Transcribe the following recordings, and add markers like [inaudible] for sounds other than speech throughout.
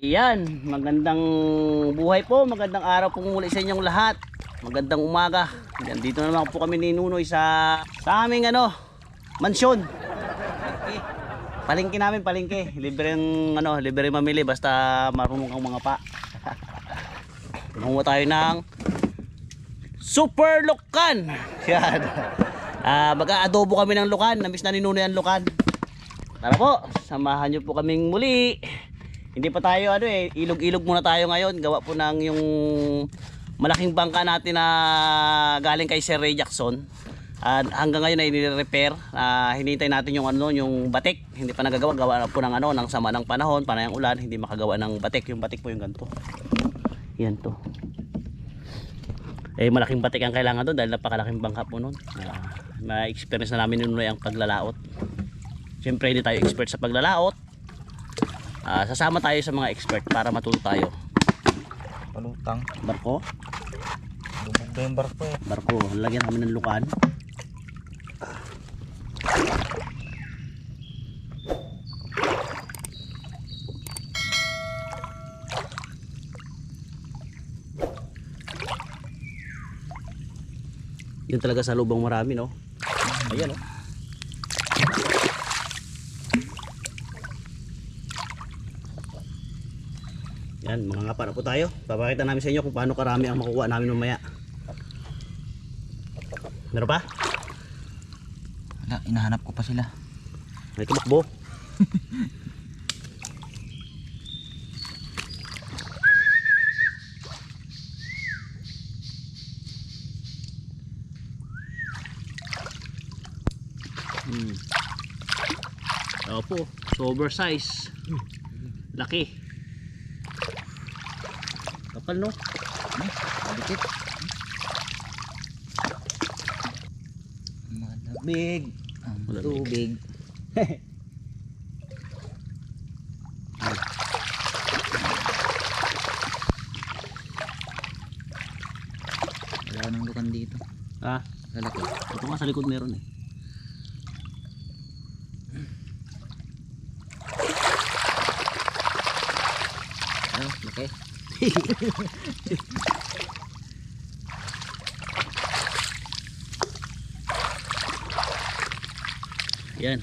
Yan, magandang buhay po, magandang araw po muli sa inyong lahat. Magandang umaga. Yan, dito naman po kami ni Nunoy sa sa aming ano, mansyon. Palengke namin, palengke. Libreng ano, libre mamili basta marunong kang mga pa. [laughs] Kumuha tayo ng Super Lukan. [laughs] Yan. Ah, mag-aadobo kami ng lukan. Namiss na ni Nunoy ang lukan. Tara po, samahan niyo po kaming muli. Hindi pa tayo ano eh, ilog-ilog muna tayo ngayon. Gawa po ng yung malaking bangka natin na galing kay Sir Ray Jackson. At hanggang ngayon ay nire-repair. Ah, hinihintay natin yung ano, yung batik. Hindi pa nagagawa. Gawa po ng ano, ng sama ng panahon, panayang ulan, hindi makagawa ng batik. Yung batik po yung ganito. Yan to. Eh malaking batik ang kailangan doon dahil napakalaking bangka po noon. Ah, na-experience na namin yun ang paglalaot. Siyempre hindi tayo expert sa paglalaot. Ah, sasama tayo sa mga expert para matuto tayo. Palutang. Barko, Lubog na yung barko eh. barko, lagyan namin ng lukan. Yun talaga sa lubang marami, no? Ayan, no? Yan, mga ngapa na po tayo. Papakita namin sa inyo kung paano karami ang makukuha namin mamaya. Meron pa? Wala, inahanap ko pa sila. May tumakbo. hmm. Opo, so oversize. Laki. Kapal no? Malikit. Malamig. Ang Malamig. tubig. [laughs] Wala nang lukan dito. Ah, Lalaki. ito nga sa likod meron eh. Laki. [laughs] Yan.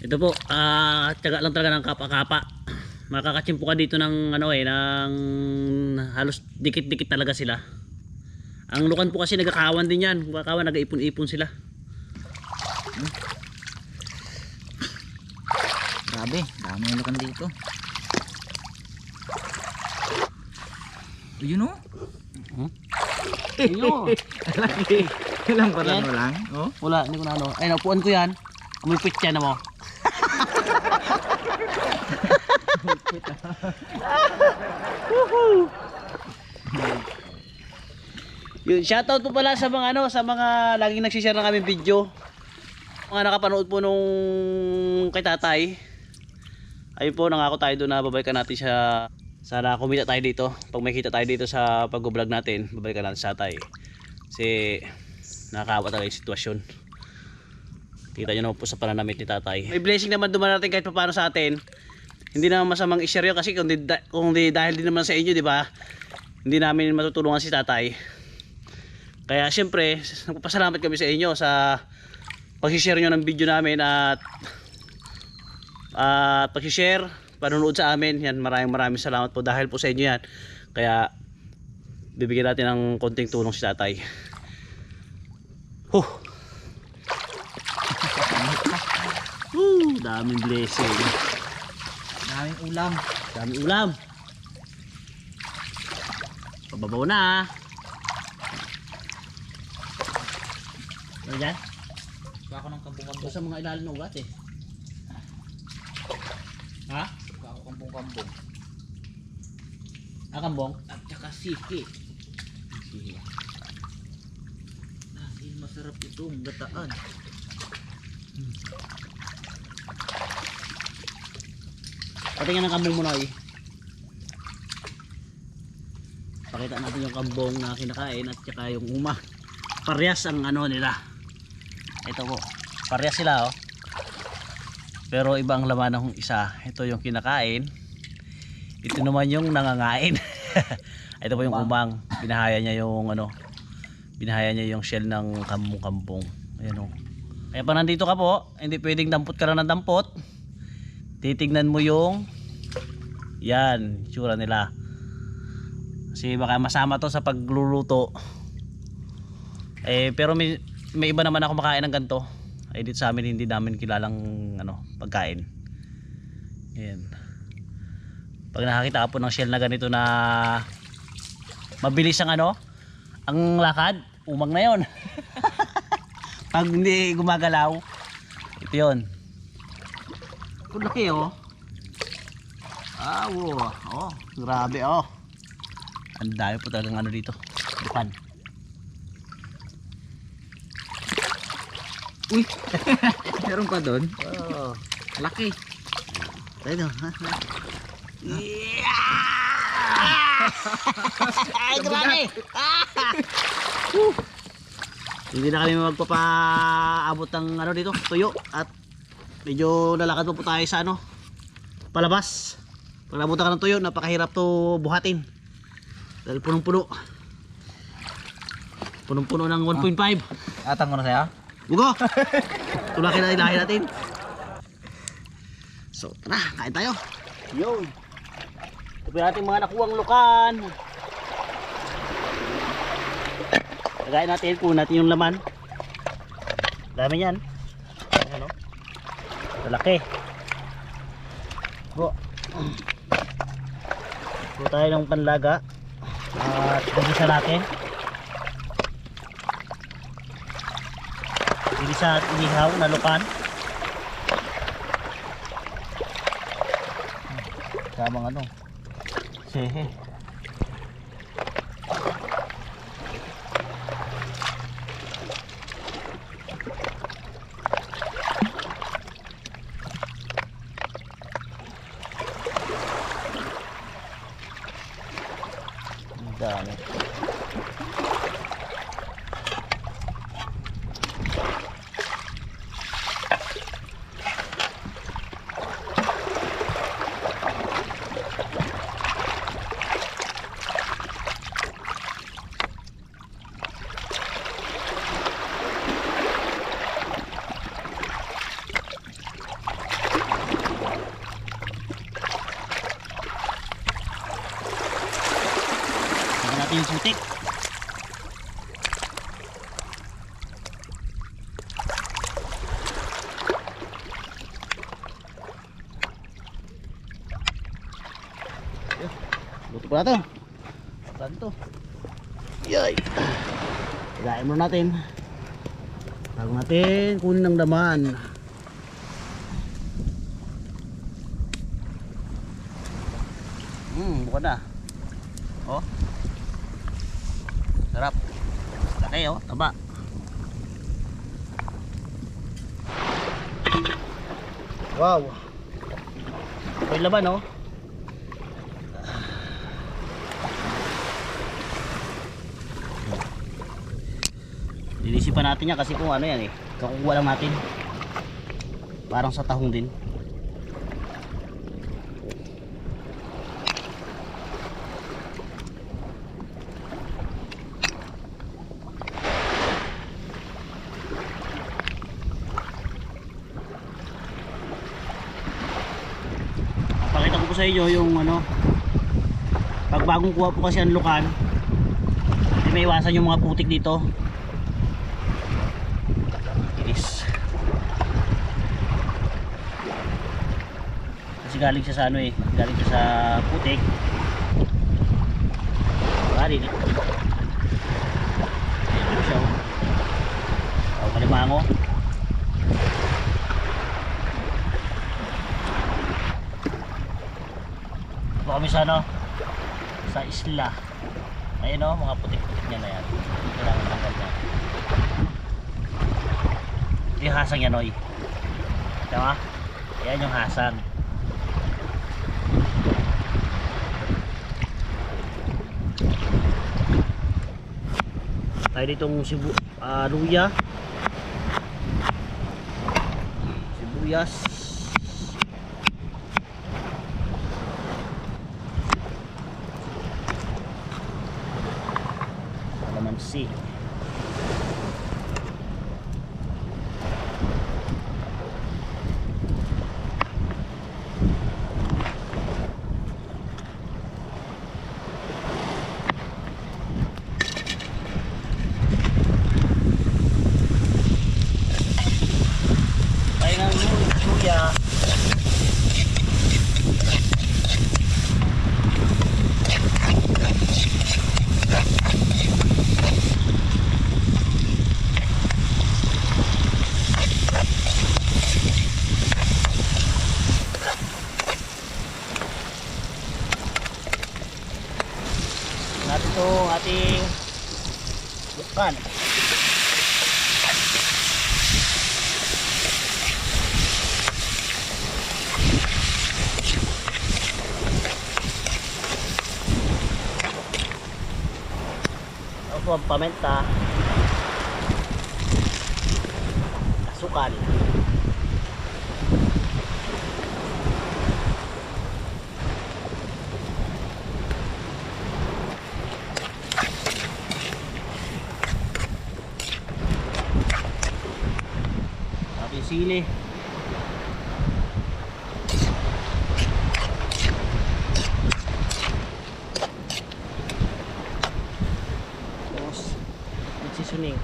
Ito po, ah, tiyaga lang talaga ng kapa-kapa. Makakachimpo ka dito ng ano eh, ng halos dikit-dikit talaga sila. Ang lukan po kasi nagkakawan din yan. Kakawan, nag-ipon-ipon sila. Grabe, dami yung lukan dito. Ayun o. Hmm? Ayun. Laki. Ilang pa mo lang. Oh. Wala, hindi ko na ano. Ay, napuan ko yan. Umipit yan mo. [laughs] Yun, shoutout po pala sa mga ano, sa mga laging nagsishare ng aming video. Mga nakapanood po nung kay tatay. Ayun po, nangako tayo doon na babalikan natin siya. Sana kumita tayo dito. Pag may kita tayo dito sa pag-vlog natin, babalikan natin sa tatay. Kasi nakakawa talaga yung sitwasyon. Kita nyo naman po sa pananamit ni tatay. May blessing naman dumarating kahit paano sa atin. Hindi naman masamang i-share yun kasi kung di, kung di dahil din naman sa inyo, di ba? Hindi namin matutulungan si tatay. Kaya siyempre, nagpapasalamat kami sa inyo sa pag-share nyo ng video namin at at pag-share, panonood sa amin. Yan, maraming maraming salamat po dahil po sa inyo yan. Kaya bibigyan natin ng konting tulong si tatay. Huh. [laughs] Woo, daming blessing. Daming ulam. Daming ulam. Pababaw na. Ano dyan? Baka ako ng Ito kambong-kambong. sa mga ilalim ng ugat eh. Ha? Baka ako kambong-kambong. Akambong? At saka siki. Dahil masarap itong gataan. Patingin ng kambong mo na eh. Pakita natin yung kambong na kinakain at saka yung uma. Parehas ang ano nila. Ito po. Parehas sila oh. Pero iba ang laman ng isa. Ito yung kinakain. Ito naman yung nangangain. [laughs] Ito po yung umang. Binahaya niya yung ano. Binahaya niya yung shell ng kambong-kambong. Ayan o. Kaya pa nandito ka po, hindi pwedeng dampot ka lang ng dampot. Titignan mo yung yan, tsura nila. Kasi baka masama to sa pagluluto. Eh, pero may, may iba naman ako makain ng ganito. Ay dito sa amin hindi namin kilalang ano, pagkain. Yan. Pag nakakita ka po ng shell na ganito na mabilis ang ano, ang lakad, umang na yon. [laughs] Pag hindi gumagalaw, ito yon. Kung laki oh. Ah, wow. Oh, grabe oh. Ang dami po talagang ano dito. Bukan. Uy! [laughs] Meron pa doon. Oh. Laki. Tayo ha. Ay, grabe! Hindi na kami magpapaabot ng ano dito, tuyo at medyo lalakad pa po tayo sa ano, palabas. Pag nabutan ka ng tuyo, napakahirap to buhatin. Dahil punong-puno. Punong-puno ng 1.5. Atang ko na sa'yo? Bugo! [laughs] Tulakin natin lahi natin. So, tara, kain tayo. Yo! Sabi natin mga nakuwang lukan. Lagayin natin, kunin natin yung laman. Dami yan. Ano? Malaki. Go. Go tayo ng panlaga. At gagisa natin. Gagisa at inihaw na lukan. Tamang ano. Mm-hmm. Pa na? Yay. Hilahin muna natin. Bago natin kunin ng laman. Hmm, buka na. Oh. Sarap. Laki oh, taba. Wow. May laban oh. Lilisipan natin yan kasi kung ano yan eh. Kakukuha lang natin. Parang sa tahong din. Pakita ko po sa inyo yung ano pag bagong kuha po kasi ang lukan hindi may iwasan yung mga putik dito kasi galing siya sa ano eh galing siya sa putik bali dito Ayun siya oh. Oh kalimango Ito kami sa ano sa isla. Ayun o mga putik-putik niya na yan. Kailangan tanggal niya. Yung hasang yan oy. Tama? Yan yung hasang tayo ditong sibu ah, luya. Sibuyas Run. Ako ang pamenta. Asukan. Asukan. sili tapos magsisuning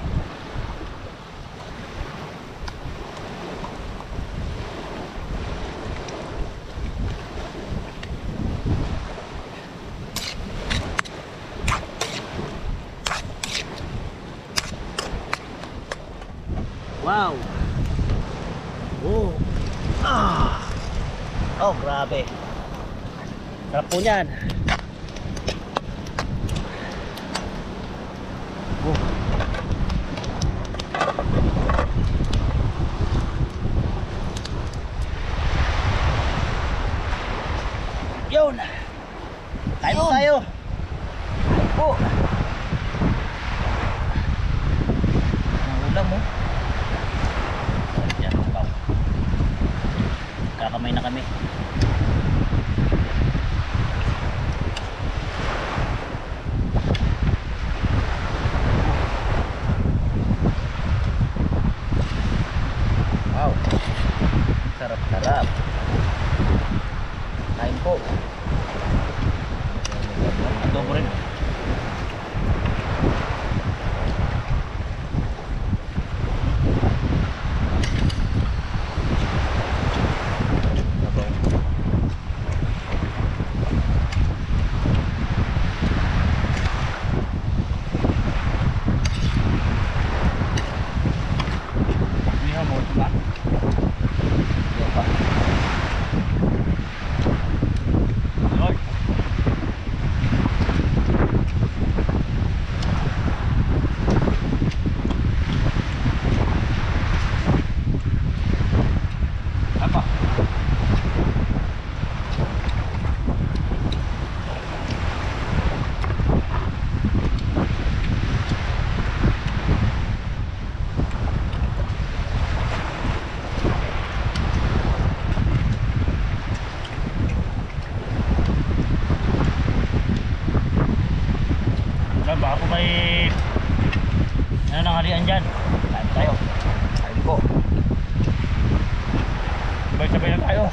Wow! kape. Po niyan. 没有